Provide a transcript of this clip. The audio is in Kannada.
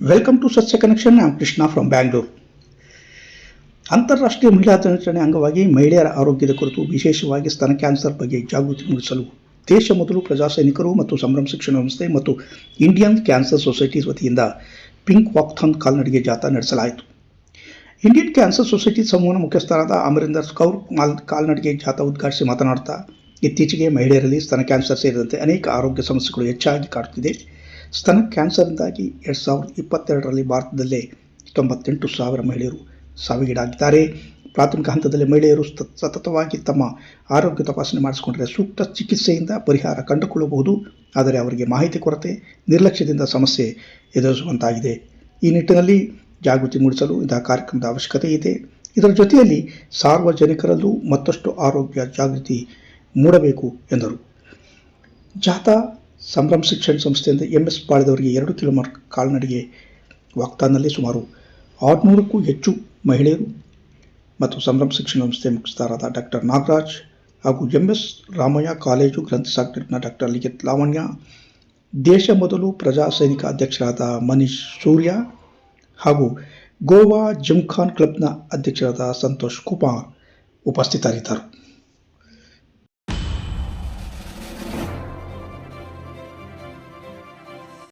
ವೆಲ್ಕಮ್ ಟು ಸಸ್ಯ ಕನೆಕ್ಷನ್ ನಾನು ಕೃಷ್ಣ ಫ್ರಮ್ ಬ್ಯಾಂಗ್ಳೂರ್ ಅಂತಾರಾಷ್ಟ್ರೀಯ ಮಹಿಳಾ ದಿನಾಚರಣೆ ಅಂಗವಾಗಿ ಮಹಿಳೆಯರ ಆರೋಗ್ಯದ ಕುರಿತು ವಿಶೇಷವಾಗಿ ಸ್ತನ ಕ್ಯಾನ್ಸರ್ ಬಗ್ಗೆ ಜಾಗೃತಿ ಮೂಡಿಸಲು ದೇಶ ಮೊದಲು ಪ್ರಜಾ ಸೈನಿಕರು ಮತ್ತು ಸಂಭ್ರಮ ಶಿಕ್ಷಣ ಸಂಸ್ಥೆ ಮತ್ತು ಇಂಡಿಯನ್ ಕ್ಯಾನ್ಸರ್ ಸೊಸೈಟೀಸ್ ವತಿಯಿಂದ ಪಿಂಕ್ ವಾಕ್ಥಾನ್ ಕಾಲ್ನಡಿಗೆ ಜಾಥಾ ನಡೆಸಲಾಯಿತು. ಇಂಡಿಯನ್ ಕ್ಯಾನ್ಸರ್ ಸೊಸೈಟಿ ಸಮೂಹನ ಮುಖ್ಯಸ್ಥರಾದ ಅಮರಿಂದರ್ ಕೌರ್ ಮಾಲ್ ಕಾಲ್ನಡಿಗೆ ಜಾಥಾ ಉದ್ಘಾಟಿಸಿ ಮಾತನಾಡ್ತಾ, ಇತ್ತೀಚೆಗೆ ಮಹಿಳೆಯರಲ್ಲಿ ಸ್ತನ ಕ್ಯಾನ್ಸರ್ ಸೇರಿದಂತೆ ಅನೇಕ ಆರೋಗ್ಯ ಸಮಸ್ಯೆಗಳು ಹೆಚ್ಚಾಗಿ ಕಾಡುತ್ತಿದೆ. ಸ್ತನ ಕ್ಯಾನ್ಸರ್ನಿಂದಾಗಿ ಎರಡು ಸಾವಿರದ ಇಪ್ಪತ್ತೆರಡರಲ್ಲಿ ಭಾರತದಲ್ಲೇ ತೊಂಬತ್ತೆಂಟು ಸಾವಿರ ಮಹಿಳೆಯರು ಸಾವಿಗೀಡಾಗಿದ್ದಾರೆ. ಪ್ರಾಥಮಿಕ ಹಂತದಲ್ಲಿ ಮಹಿಳೆಯರು ಸತ- ಸತತವಾಗಿ ತಮ್ಮ ಆರೋಗ್ಯ ತಪಾಸಣೆ ಮಾಡಿಸಿಕೊಂಡರೆ ಸೂಕ್ತ ಚಿಕಿತ್ಸೆಯಿಂದ ಪರಿಹಾರ ಕಂಡುಕೊಳ್ಳಬಹುದು. ಆದರೆ ಅವರಿಗೆ ಮಾಹಿತಿ ಕೊರತೆ, ನಿರ್ಲಕ್ಷ್ಯದಿಂದ ಸಮಸ್ಯೆ ಎದುರಿಸುವಂತಾಗಿದೆ. ಈ ನಿಟ್ಟಿನಲ್ಲಿ ಜಾಗೃತಿ ಮೂಡಿಸಲು ಇಂತಹ ಕಾರ್ಯಕ್ರಮದ ಅವಶ್ಯಕತೆ ಇದೆ. ಇದರ ಜೊತೆಯಲ್ಲಿ ಸಾರ್ವಜನಿಕರಲ್ಲೂ ಮತ್ತಷ್ಟು ಆರೋಗ್ಯ ಜಾಗೃತಿ ಮೂಡಬೇಕು ಎಂದರು. ಜಾಥಾ ಸಂಭ್ರಮ್ ಶಿಕ್ಷಣ ಸಂಸ್ಥೆಯಿಂದ ಎಂ ಎಸ್ ಪಾಳ್ಯದವರಿಗೆ ಎರಡು ಕಿಲೋಮೀಟರ್ ಕಾಲ್ನಡಿಗೆ ವಾಗ್ದಾನಲ್ಲಿ ಸುಮಾರು ಆರುನೂರಕ್ಕೂ ಹೆಚ್ಚು ಮಹಿಳೆಯರು ಮತ್ತು ಸಂಭ್ರಮ ಶಿಕ್ಷಣ ಸಂಸ್ಥೆ ಮುಖ್ಯಸ್ಥರಾದ ಡಾಕ್ಟರ್ ನಾಗರಾಜ್ ಹಾಗೂ ಎಂ ಎಸ್ ರಾಮಯ್ಯ ಕಾಲೇಜು ಗ್ರಂಥಸಾಗರನ ಡಾಕ್ಟರ್ ಲಿಖಿತ್ ಲಾವಣ್ಯ, ದೇಶ ಮೊದಲು ಪ್ರಜಾ ಸೈನಿಕ ಅಧ್ಯಕ್ಷರಾದ ಮನೀಶ್ ಸೂರ್ಯ ಹಾಗೂ ಗೋವಾ ಜಿಮ್ಖಾನ್ ಕ್ಲಬ್ನ ಅಧ್ಯಕ್ಷರಾದ ಸಂತೋಷ್ ಕುಮಾರ್ ಉಪಸ್ಥಿತರಿದ್ದರು.